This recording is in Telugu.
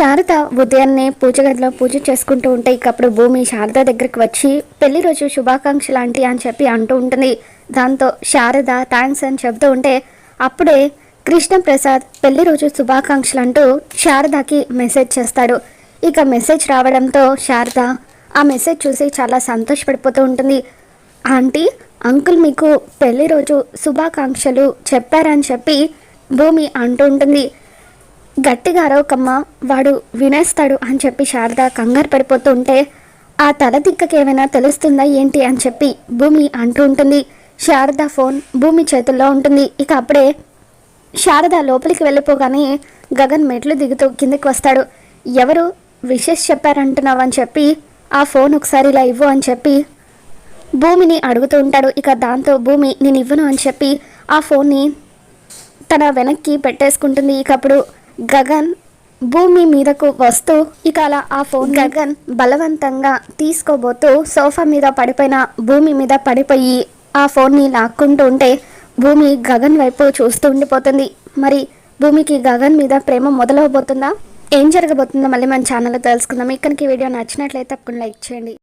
శారద ఉదయాన్నే పూజ గదిలో పూజ చేసుకుంటూ ఉంటే ఇకప్పుడు భూమి శారద దగ్గరికి వచ్చి పెళ్ళి రోజు శుభాకాంక్షలు ఆంటీ అని చెప్పి అంటూ ఉంటుంది. దాంతో శారద థ్యాంక్స్ అని చెబుతూ ఉంటే అప్పుడే కృష్ణప్రసాద్ పెళ్ళి రోజు శుభాకాంక్షలు అంటూ శారదకి మెసేజ్ చేస్తాడు. ఇక మెసేజ్ రావడంతో శారద ఆ మెసేజ్ చూసి చాలా సంతోషపడిపోతూ ఉంటుంది. ఆంటీ అంకుల్ మీకు పెళ్ళి రోజు శుభాకాంక్షలు చెప్పారని చెప్పి భూమి అంటూ ఉంటుంది. గట్టిగా అరవకమ్మ వాడు వినేస్తాడు అని చెప్పి శారద కంగారు పడిపోతూ ఉంటే ఆ తల దిక్కకి ఏమైనా తెలుస్తుందా ఏంటి అని చెప్పి భూమి అంటూ ఉంటుంది. శారద ఫోన్ భూమి చేతుల్లో ఉంటుంది. ఇక అప్పుడే శారద లోపలికి వెళ్ళిపోగానే గగన్ మెట్లు దిగుతూ కిందకి వస్తాడు. ఎవరు విషెస్ చెప్పారంటున్నావు అని చెప్పి ఆ ఫోన్ ఒకసారి ఇలా ఇవ్వు అని చెప్పి భూమిని అడుగుతూ ఉంటాడు. ఇక దాంతో భూమి నేను ఇవ్వను అని చెప్పి ఆ ఫోన్ని తన వెనక్కి పెట్టేసుకుంటుంది. ఇక అప్పుడు గగన్ భూమి మీదకు వస్తూ ఇక అలా ఆ ఫోన్ గగన్ బలవంతంగా తీసుకోబోతూ సోఫా మీద పడిపోయిన భూమి మీద పడిపోయి ఆ ఫోన్ని లాక్కుంటూ ఉంటే భూమి గగన్ వైపు చూస్తూ ఉండిపోతుంది. మరి భూమికి గగన్ మీద ప్రేమ మొదలవబోతుందా? ఏం జరగబోతుందో మళ్ళీ మన ఛానల్లో తెలుసుకుందాం. ఇక్కడికి వీడియో నచ్చినట్లయితే తప్పకుండా లైక్ చేయండి.